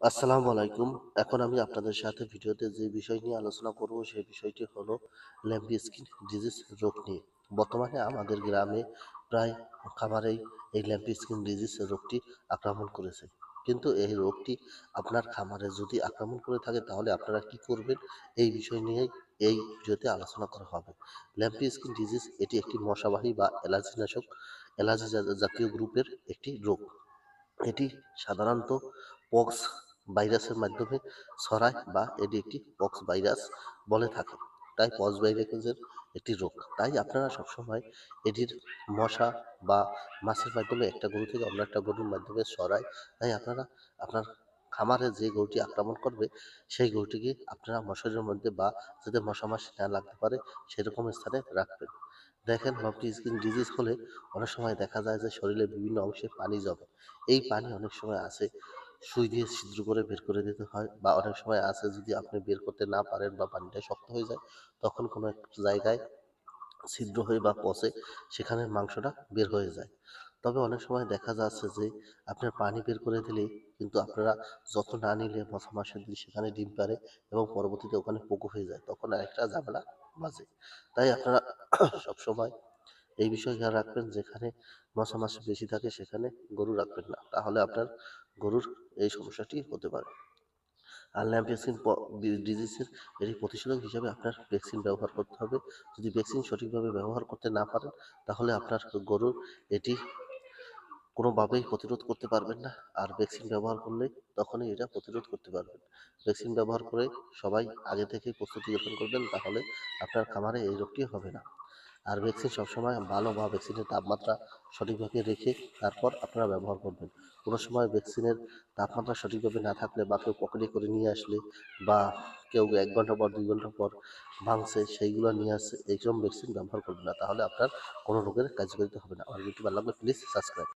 আসসালামু আলাইকুম। এখন আমি আপনাদের সাথে ভিডিওতে যে বিষয় নিয়ে আলোচনা করব, সেই বিষয়টি হলো ল্যাম্পি স্কিন ডিজিজ রোগ নিয়ে। বর্তমানে আমাদের গ্রামে প্রায় খামারেই এই ল্যাম্পি স্কিন ডিজিজ রোগটি আক্রমণ করেছে। কিন্তু এই রোগটি আপনার খামারে যদি আক্রমণ করে থাকে, তাহলে আপনারা কি করবেন? এই বিষয় নিয়ে এই ভিডিওতে আলোচনা করা হবে। ল্যাম্পি স্কিন ডিজিজ এটি একটি মশাবাহী বা অ্যালার্জিনাশক অ্যালার্জি জাতীয় গ্রুপের একটি রোগ। এটি সাধারণত পক্স ভাইরাসের মাধ্যমে ছড়ায় বা এটি একটি পক্স ভাইরাস বলে থাকে। তাই পক্স ভাইরাসের একটি রোগ। তাই আপনারা সবসময় এটির মশা বা মাছের মাধ্যমে একটা গরু থেকে অন্য একটা গরুর মাধ্যমে ছড়ায়। তাই আপনারা, আপনার খামারে যে গরুটি আক্রমণ করবে, সেই গরুটিকে আপনারা মশারির মধ্যে বা যাতে মশা মাছি না লাগতে পারে, সেরকম স্থানে রাখবেন। দেখেন লম্পি স্কিন ডিজিজ হলে অনেক সময় দেখা যায় যে শরীরের বিভিন্ন অংশে পানি জমে। এই পানি অনেক সময় আসে সুই দিয়ে ছিদ্র করে বের করে দিতে হয় বা অনেক সময় আছে যদি আপনি বের করতে না পারেন বা পানিটা শক্ত হয়ে যায়, তখন কোনো এক জায়গায় ছিদ্র হয়ে বা পচে সেখানে মাংসটা বের হয়ে যায়। তবে অনেক সময় দেখা যাচ্ছে যে আপনার পানি বের করে দিলে কিন্তু আপনারা যত না নিলে মশা মাসে দিলে সেখানে ডিম পারে এবং পরবর্তীতে ওখানে পোকো হয়ে যায়, তখন আরেকটা ঝামেলা বাজে। তাই আপনারা সবসময় এই বিষয়ে খেয়াল রাখবেন, যেখানে মশা মাছি বেশি থাকে সেখানে গরু রাখবেন না। তাহলে আপনার গরুর এই সমস্যাটি হতে পারে। আর ল্যাম্পেসিন ডিজিজের এটি প্রতিষেধক হিসাবে আপনার ভ্যাকসিন ব্যবহার করতে হবে। যদি ভ্যাকসিন সঠিকভাবে ব্যবহার করতে না পারেন, তাহলে আপনার গরুর এটি কোনোভাবেই প্রতিরোধ করতে পারবেন না। আর ভ্যাকসিন ব্যবহার করলে তখনই এটা প্রতিরোধ করতে পারবেন। ভ্যাকসিন ব্যবহার করে সবাই আগে থেকেই প্রস্তুতি গ্রহণ করবেন, তাহলে আপনার খামারে এই রোগটি হবে না। আর ভ্যাকসিন সবসময় ভালো বা ভ্যাকসিনের তাপমাত্রা সঠিকভাবে রেখে তারপর আপনারা ব্যবহার করবেন। কোনো সময় ভ্যাকসিনের তাপমাত্রা সঠিকভাবে না থাকলে বা কেউ পকেটে করে নিয়ে আসলে বা কেউ এক ঘণ্টা পর, দুই ঘণ্টা পর ভাঙছে, সেইগুলো নিয়ে আসছে এইরকম ভ্যাকসিন ব্যবহার করবেন না। তাহলে আপনার কোনো রোগের কার্যকারিতা হবে না। আমার ভিডিওটি ভালো লাগলে প্লিজ সাবস্ক্রাইব